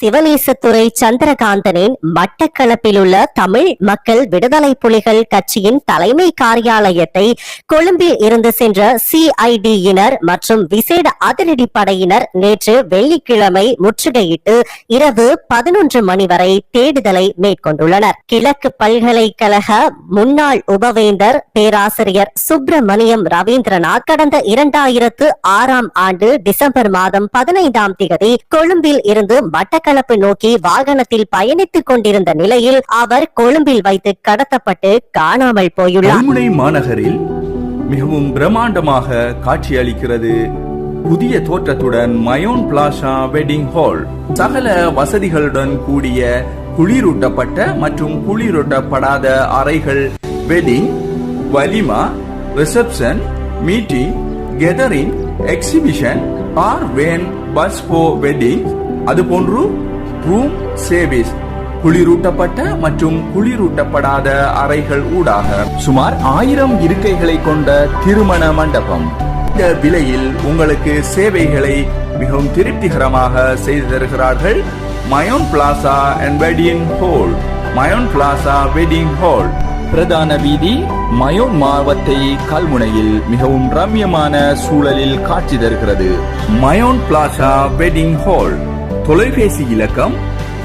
சிவனேசத்துறை சந்திரகாந்தனின் மட்டக்களப்பிலுள்ள தமிழ் மக்கள் விடுதலை புலிகள் கட்சியின் தலைமை காரியாலயத்தை கொழும்பில் இருந்து சென்ற சிஐடியினர் மற்றும் விசேட அதிரடி படையினர் நேற்று வெள்ளிக்கிழமை முற்றுகையிட்டு இரவு பதினொன்று மணி வரை தேடுதலை மேற்கொண்டுள்ளனர். கிழக்கு பல்கலைக்கழக முன்னாள் உபவேந்தர் பேராசிரியர் சுப்பிரமணியம் ரவீந்திரநாத் கடந்த இரண்டாயிரத்து ஆறாம் ஆண்டு டிசம்பர் மாதம் பதினைந்தாம் திகதி கொழும்பில் இருந்து மட்டக்க மட்டக்களப்பு நோக்கி வாகனத்தில் பயணித்துக் கொண்டிருந்த நிலையில் அவர் கொழும்பில் வைத்து கடத்தப்பட்டு காணாமல் போயுள்ளார். மாநகரில் மிகவும் பிரம்மாண்டமாக காட்சியளிக்கிறது புதிய தோற்றத்துடன் மயோன் பிளாஷா வெட்டிங் ஹால் சகல வசதிகளுடன் கூடிய குளிரூட்டப்பட்ட மற்றும் குளிரூட்டப்படாத அறைகள் வெட்டிங் வலிமா reception meeting gathering exhibition car van bus போ வெட்டிங் அதுபோன்று ரூம் சேவிஸ் குளிரூட்டப்பட்ட மற்றும் குளிரூட்டப்படாத அறைகள் ஊடாக. சுமார் ஆயிரம் இருக்கைகளை கொண்ட திருமண மண்டபம். இந்த விலையில் உங்களுக்கு சேவைகளை மிகவும் திருப்திகரமாக செய்து தருகிறார்கள் Mayon plaza and wedding hall. Mayon plaza wedding hall. பிரதான வீதி மயோன் மாவத்தை கல்முனையில் மிகவும் ரம்யமான சூழலில் காட்சி தருகிறது. Mayon plaza wedding hall. தொலைபேசி இலக்கம்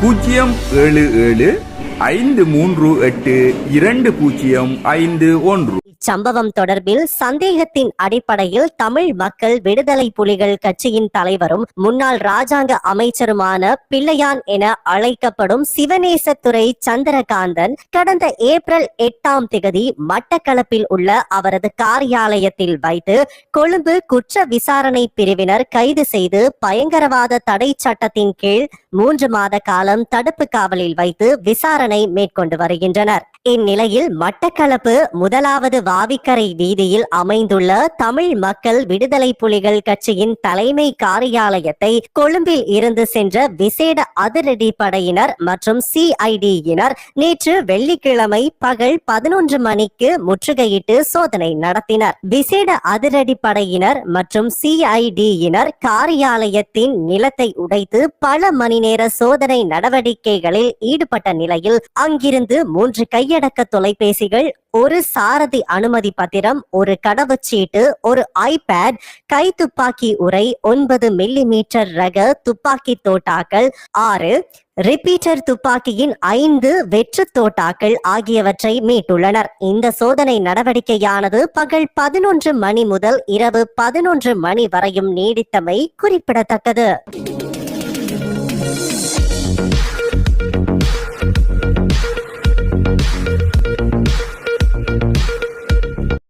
பூஜ்ஜியம் ஏழு ஏழு ஐந்து மூன்று எட்டு இரண்டு பூஜ்ஜியம் ஐந்து ஒன்று. இச்சம்பவம் தொடர்பில் சந்தேகத்தின் அடிப்படையில் தமிழ் மக்கள் விடுதலை புலிகள் கட்சியின் தலைவரும் முன்னாள் ராஜாங்க அமைச்சருமான பிள்ளையான் என அழைக்கப்படும் சிவநேசத்துறை சந்திரகாந்தன் கடந்த ஏப்ரல் எட்டாம் திகதி மட்டக்களப்பில் உள்ள அவரது காரியாலயத்தில் வைத்து கொழும்பு குற்ற விசாரணை பிரிவினர் கைது செய்து பயங்கரவாத தடை சட்டத்தின் கீழ் மூன்று மாத காலம் தடுப்பு காவலில் வைத்து விசாரணை மேற்கொண்டு வருகின்றனர். இந்நிலையில் மட்டக்களப்பு முதலாவது வாவிக்கரை வீதியில் அமைந்துள்ள தமிழ் மக்கள் விடுதலை புலிகள் கட்சியின் தலைமை காரியாலயத்தை கொழும்பில் இருந்து சென்ற விசேட அதிரடி படையினர் மற்றும் சிஐடியினர் நேற்று வெள்ளிக்கிழமை பகல் பதினொன்று மணிக்கு முற்றுகையிட்டு சோதனை நடத்தினர். விசேட அதிரடி படையினர் மற்றும் சிஐடியினர் காரியாலயத்தின் நிலத்தை உடைத்து பல மணி நேர சோதனை நடவடிக்கைகளில் ஈடுபட்ட நிலையில் அங்கிருந்து மூன்று கையடக்க தொலைபேசிகள் ஒரு சாரதி அனுமதி பத்திரம் ஒரு கடவுச்சீட்டு ஒரு ஐபேட் கை துப்பாக்கி உரை ஒன்பது மில்லி மீட்டர் ரக துப்பாக்கி தோட்டாக்கள் ஆறு ரிப்பீட்டர் துப்பாக்கியின் ஐந்து வெற்று தோட்டாக்கள் ஆகியவற்றை மீட்டுள்ளனர். இந்த சோதனை நடவடிக்கையானது பகல் பதினொன்று மணி முதல் இரவு பதினொன்று மணி வரையும் நீடித்தமை குறிப்பிடத்தக்கது.